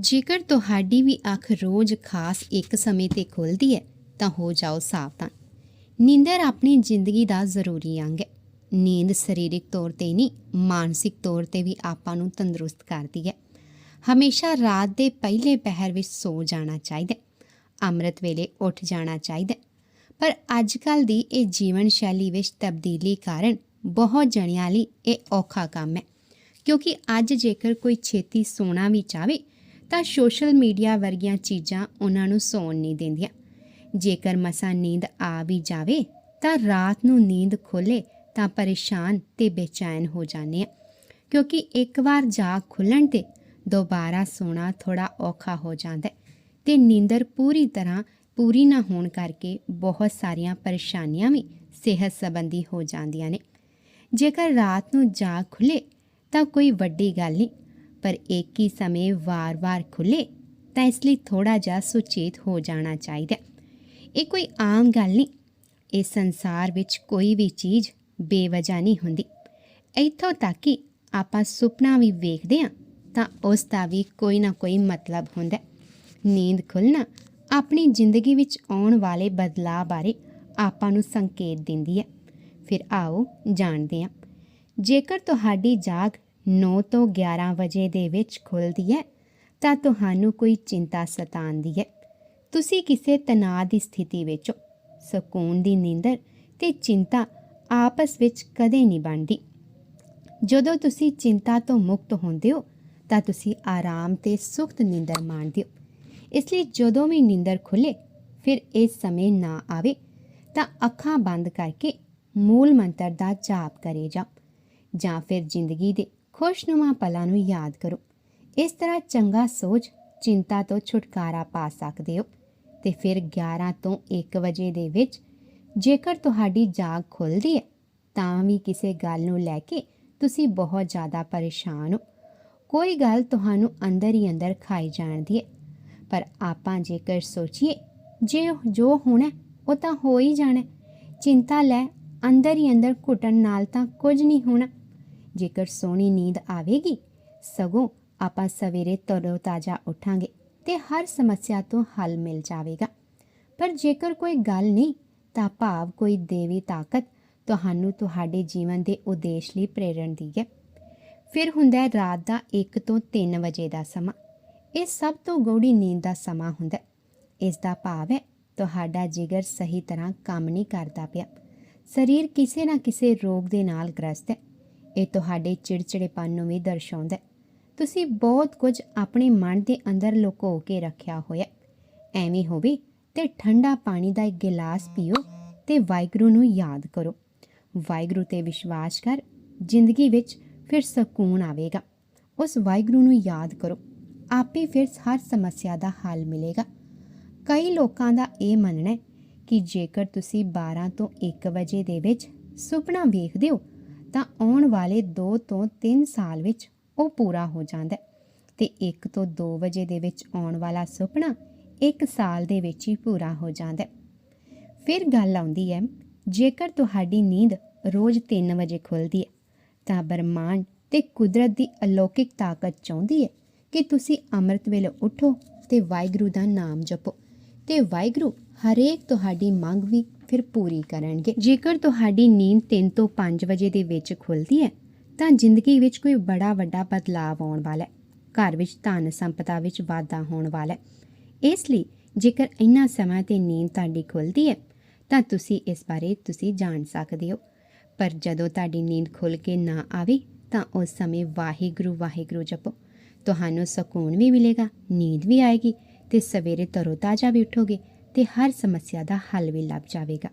ਜੇਕਰ ਤੁਹਾਡੀ ਵੀ ਅੱਖ ਰੋਜ਼ ਖਾਸ ਇੱਕ ਸਮੇਂ ਤੇ ਖੁੱਲਦੀ ਹੈ, ਤਾਂ ਹੋ ਜਾਓ ਸਾਵਧਾਨ। ਨੀਂਦਰ ਆਪਣੀ ਜ਼ਿੰਦਗੀ ਦਾ ਜ਼ਰੂਰੀ ਅੰਗ ਹੈ। ਨੀਂਦ ਸਰੀਰਕ ਤੌਰ ਤੇ ਨਹੀਂ, ਮਾਨਸਿਕ ਤੌਰ ਤੇ ਵੀ ਆਪਾਂ ਨੂੰ ਤੰਦਰੁਸਤ ਕਰਦੀ ਹੈ। ਹਮੇਸ਼ਾ ਰਾਤ ਦੇ ਪਹਿਲੇ ਪਹਿਰ ਵਿੱਚ ਸੋ ਜਾਣਾ ਚਾਹੀਦਾ ਅੰਮ੍ਰਿਤ ਵੇਲੇ ਉੱਠ ਜਾਣਾ ਚਾਹੀਦਾ ਪਰ ਅੱਜ ਕੱਲ ਦੀ ਇਹ ਜੀਵਨ ਸ਼ੈਲੀ ਵਿੱਚ ਤਬਦੀਲੀ ਕਾਰਨ ਬਹੁਤ ਜਣਿਆਂ ਲਈ ਇਹ ਔਖਾ ਕੰਮ ਹੈ। ਕਿਉਂਕਿ ਅੱਜ ਜੇਕਰ ਕੋਈ ਛੇਤੀ ਸੋਣਾ ਵੀ ਚਾਹਵੇ ਤਾਂ ਸੋਸ਼ਲ ਮੀਡੀਆ ਵਰਗੀਆਂ ਚੀਜ਼ਾਂ ਉਹਨਾਂ ਨੂੰ ਸੌਣ ਨਹੀਂ ਦਿੰਦੀਆਂ। ਜੇਕਰ ਮਸਾਂ ਨੀਂਦ ਆ ਵੀ ਜਾਵੇ, ਤਾਂ ਰਾਤ ਨੂੰ ਨੀਂਦ ਖੋਲੇ ਤਾਂ ਪਰੇਸ਼ਾਨ ਤੇ ਬੇਚੈਨ ਹੋ ਜਾਂਦੇ ਆ ਕਿਉਂਕਿ ਇੱਕ ਵਾਰ ਜਾਗ ਖੁੱਲਣ ਤੇ ਦੁਬਾਰਾ ਸੋਣਾ ਥੋੜਾ ਔਖਾ ਹੋ ਜਾਂਦਾ ਹੈ ਤੇ ਨੀਂਦਰ ਪੂਰੀ ਤਰ੍ਹਾਂ ਪੂਰੀ ਨਾ ਹੋਣ ਕਰਕੇ ਬਹੁਤ ਸਾਰੀਆਂ ਪਰੇਸ਼ਾਨੀਆਂ ਵੀ ਸਿਹਤ ਸੰਬੰਧੀ ਹੋ ਜਾਂਦੀਆਂ ਨੇ। ਜੇਕਰ ਰਾਤ ਨੂੰ ਜਾਗ ਖੁੱਲੇ ਤਾਂ ਕੋਈ ਵੱਡੀ ਗੱਲ ਨਹੀਂ ਪਰ ਇੱਕ ਹੀ ਸਮੇਂ ਵਾਰ-ਵਾਰ ਖੁੱਲੇ ਤਾਂ ਇਸ ਲਈ ਥੋੜਾ ਜਿਹਾ ਸੁਚੇਤ ਹੋ ਜਾਣਾ ਚਾਹੀਦਾ ਇਹ ਕੋਈ ਆਮ ਗੱਲ ਨਹੀਂ ਇਸ ਸੰਸਾਰ ਵਿੱਚ ਕੋਈ ਵੀ ਚੀਜ਼ ਬੇਵਜ੍ਹਾ ਨਹੀਂ ਹੁੰਦੀ ਇੱਥੋਂ ਤੱਕ ਕਿ ਆਪਾਂ ਸੁਪਨਾ ਵੀ ਵੇਖਦੇ ਹਾਂ ਤਾਂ ਉਸ ਦਾ ਵੀ ਕੋਈ ਨਾ ਕੋਈ ਮਤਲਬ ਹੁੰਦਾ ਨੀਂਦ ਖੁੱਲਣਾ ਆਪਣੀ ਜ਼ਿੰਦਗੀ ਵਿੱਚ ਆਉਣ ਵਾਲੇ ਬਦਲਾਅ ਬਾਰੇ ਆਪਾਂ ਨੂੰ ਸੰਕੇਤ ਦਿੰਦੀ ਹੈ ਫਿਰ ਆਓ ਜਾਣਦੇ ਹਾਂ ਜੇਕਰ ਤੁਹਾਡੀ ਜਾਗ 9 ਤੋਂ 11 ਵਜੇ ਦੇ ਵਿੱਚ ਖੁੱਲਦੀ ਹੈ, ਤਾਂ ਤੁਹਾਨੂੰ ਕੋਈ ਚਿੰਤਾ ਸਤਾਉਂਦੀ ਹੈ। ਤੁਸੀਂ ਕਿਸੇ ਤਣਾਅ ਦੀ ਸਥਿਤੀ ਵਿੱਚ ਹੋ। ਸਕੂਨ ਦੀ ਨੀਂਦਰ ਤੇ ਚਿੰਤਾ ਆਪਸ ਵਿੱਚ ਕਦੇ ਨਹੀਂ ਬਣਦੀ। ਜਦੋਂ ਤੁਸੀਂ ਚਿੰਤਾ ਤੋਂ ਮੁਕਤ ਹੁੰਦੇ ਹੋ, ਤਾਂ ਤੁਸੀਂ ਆਰਾਮ ਤੇ ਸੁਖਤ ਨੀਂਦਰ ਮਾਣਦੇ ਹੋ। ਇਸ ਲਈ ਜਦੋਂ ਵੀ ਨੀਂਦਰ ਖੁੱਲੇ ਫਿਰ ਇਸ ਸਮੇਂ ਨਾ ਆਵੇ, ਤਾਂ ਅੱਖਾਂ ਬੰਦ ਕਰਕੇ ਮੂਲ ਮੰਤਰ ਦਾ ਜਾਪ ਕਰੇ ਜਾ ਜਾਂ ਫਿਰ ਜ਼ਿੰਦਗੀ ਦੇ ਖੁਸ਼ਨੁਮਾ ਪਲਾਂ ਨੂੰ ਯਾਦ ਕਰੋ। ਇਸ ਤਰ੍ਹਾਂ ਚੰਗਾ ਸੋਚ, ਚਿੰਤਾ ਤੋਂ ਛੁਟਕਾਰਾ ਪਾ ਸਕਦੇ ਹੋ। ਤੇ ਫਿਰ 11 ਤੋਂ 1 ਵਜੇ ਦੇ ਵਿੱਚ ਜੇਕਰ ਤੁਹਾਡੀ ਜਾਗ ਖੁੱਲਦੀ ਹੈ, ਤਾਂ ਵੀ ਕਿਸੇ ਗੱਲ ਨੂੰ ਲੈ ਕੇ ਤੁਸੀਂ ਬਹੁਤ ਜ਼ਿਆਦਾ ਪਰੇਸ਼ਾਨ ਹੋ। ਕੋਈ ਗੱਲ ਤੁਹਾਨੂੰ ਅੰਦਰ ਹੀ ਅੰਦਰ ਖਾਈ ਜਾਣਦੀ ਹੈ। ਪਰ ਆਪਾਂ ਜੇਕਰ ਸੋਚੀਏ, ਜੇ ਜੋ ਹੋਣਾ ਉਹ ਤਾਂ ਹੋ ਹੀ ਜਾਣਾ ਚਿੰਤਾ ਲੈ, ਅੰਦਰ ਹੀ ਅੰਦਰ ਘੁੱਟਣ ਨਾਲ ਤਾਂ ਕੁਝ ਨਹੀਂ ਹੋਣਾ। ਜੇਕਰ ਸੋਹਣੀ ਨੀਂਦ ਆਵੇਗੀ, ਸਗੋਂ ਆਪਾਂ ਸਵੇਰੇ ਤਰੋ ਤਾਜ਼ਾ ਉਠਾਂਗੇ ਤੇ ਹਰ ਸਮੱਸਿਆ ਤੋਂ ਹੱਲ ਮਿਲ ਜਾਵੇਗਾ। ਪਰ ਜੇਕਰ ਕੋਈ ਗੱਲ ਨਹੀਂ, ਤਾਂ ਭਾਵ ਕੋਈ ਦੇਵੀ ਤਾਕਤ ਤੁਹਾਨੂੰ ਤੁਹਾਡੇ ਜੀਵਨ ਦੇ ਉਦੇਸ਼ ਲਈ ਪ੍ਰੇਰਣ ਦੀ ਹੈ। ਫਿਰ ਹੁੰਦਾ ਹੈ ਰਾਤ ਦਾ 1 ਤੋਂ 3 ਵਜੇ ਦਾ ਸਮਾਂ। ਇਹ ਸਭ ਤੋਂ ਗੂੜੀ ਨੀਂਦ ਦਾ ਸਮਾਂ ਹੁੰਦਾ ਇਸ ਦਾ ਭਾਵ ਹੈ ਤੁਹਾਡਾ ਜਿਗਰ ਸਹੀ ਤਰ੍ਹਾਂ ਕੰਮ ਨਹੀਂ ਕਰਦਾ ਪਿਆ। ਸਰੀਰ ਕਿਸੇ ਨਾ ਕਿਸੇ ਰੋਗ ਦੇ ਨਾਲ ਗ੍ਰਸਤ ਹੈ। ਇਹ ਤੁਹਾਡੇ ਚਿੜਚਿੜੇਪਨ ਨੂੰ ਵੀ ਦਰਸਾਉਂਦਾ ਹੈ। ਤੁਸੀਂ ਬਹੁਤ ਕੁਝ ਆਪਣੇ ਮਨ ਦੇ ਅੰਦਰ ਲੁਕੋ ਕੇ ਰੱਖਿਆ ਹੋਇਆ ਐਵੇਂ ਹੋਵੇ ਤੇ ਠੰਡਾ ਪਾਣੀ ਦਾ ਇੱਕ ਗਿਲਾਸ ਪੀਓ ਤੇ ਵਾਹਿਗੁਰੂ ਨੂੰ ਯਾਦ ਕਰੋ। ਵਾਹਿਗੁਰੂ ਤੇ ਵਿਸ਼ਵਾਸ ਕਰ, ਜ਼ਿੰਦਗੀ ਵਿੱਚ ਫਿਰ ਸਕੂਨ ਆਵੇਗਾ। ਉਸ ਵਾਹਿਗੁਰੂ ਨੂੰ ਯਾਦ ਕਰੋ। ਆਪੇ ਫਿਰ ਹਰ ਸਮੱਸਿਆ ਦਾ ਹੱਲ ਮਿਲੇਗਾ। ਕਈ ਲੋਕਾਂ ਦਾ ਇਹ ਮੰਨਣਾ ਹੈ ਕਿ ਜੇਕਰ ਤੁਸੀਂ 12 ਤੋਂ 1 ਵਜੇ ਦੇ ਵਿੱਚ ਸੁਪਨਾ ਵੇਖਦੇ ਹੋ ਤਾਂ ਆਉਣ ਵਾਲੇ 2 ਤੋਂ 3 ਸਾਲ ਵਿੱਚ ਉਹ ਪੂਰਾ ਹੋ ਜਾਂਦਾ ਹੈ। ਤੇ 1 ਤੋਂ 2 ਵਜੇ ਦੇ ਵਿੱਚ ਆਉਣ ਵਾਲਾ ਸੁਪਨਾ 1 ਸਾਲ ਦੇ ਵਿੱਚ ਹੀ ਪੂਰਾ ਹੋ ਜਾਂਦਾ ਹੈ। ਫਿਰ ਗੱਲ ਆਉਂਦੀ ਹੈ, ਜੇਕਰ ਤੁਹਾਡੀ ਨੀਂਦ ਰੋਜ਼ 3 ਵਜੇ ਖੁੱਲਦੀ ਹੈ, ਤਾਂ ਬ੍ਰਹਮਾਂਡ ਤੇ ਕੁਦਰਤ ਦੀ ਅਲੌਕਿਕ ਤਾਕਤ ਚਾਹੁੰਦੀ ਹੈ ਕਿ ਤੁਸੀਂ ਅੰਮ੍ਰਿਤ ਵੇਲੇ ਉਠੋ ਤੇ ਵਾਹਿਗੁਰੂ ਦਾ ਨਾਮ ਜਪੋ। ਤੇ ਵਾਹਿਗੁਰੂ ਹਰੇਕ ਤੁਹਾਡੀ ਮੰਗ ਵੀ ਫਿਰ ਪੂਰੀ ਕਰਨਗੇ। ਜੇਕਰ ਤੁਹਾਡੀ ਨੀਂਦ 3 ਤੋਂ 5 ਵਜੇ ਦੇ ਵਿੱਚ ਖੁੱਲਦੀ ਹੈ, ਤਾਂ ਜ਼ਿੰਦਗੀ ਵਿੱਚ ਕੋਈ ਬੜਾ ਵੱਡਾ ਬਦਲਾਅ ਆਉਣ ਵਾਲਾ ਹੈ। ਘਰ ਵਿੱਚ ਧਨ ਸੰਪਦਾ ਵਿੱਚ ਵਾਧਾ ਹੋਣ ਵਾਲਾ ਹੈ। ਇਸ ਲਈ ਜੇਕਰ ਇੰਨਾ ਸਮਾਂ ਤੇ ਨੀਂਦ ਤੁਹਾਡੀ ਖੁੱਲਦੀ ਹੈ, ਤਾਂ ਤੁਸੀਂ ਇਸ ਬਾਰੇ ਤੁਸੀਂ ਜਾਣ ਸਕਦੇ ਹੋ। ਪਰ ਜਦੋਂ ਤੁਹਾਡੀ ਨੀਂਦ ਖੁੱਲ ਕੇ ਨਾ ਆਵੇ, ਤਾਂ ਉਸ ਸਮੇਂ ਵਾਹਿਗੁਰੂ ਵਾਹਿਗੁਰੂ ਜਪੋ। ਤੁਹਾਨੂੰ ਸਕੂਨ ਵੀ ਮਿਲੇਗਾ, ਨੀਂਦ ਵੀ ਆਏਗੀ ਤੇ ਸਵੇਰੇ ਤਰੋਤਾਜ਼ਾ ਵੀ ਉਠੋਗੇ। ਤੇ ਹਰ ਸਮੱਸਿਆ ਦਾ ਹੱਲ ਵੀ ਲੱਭ ਜਾਵੇਗਾ।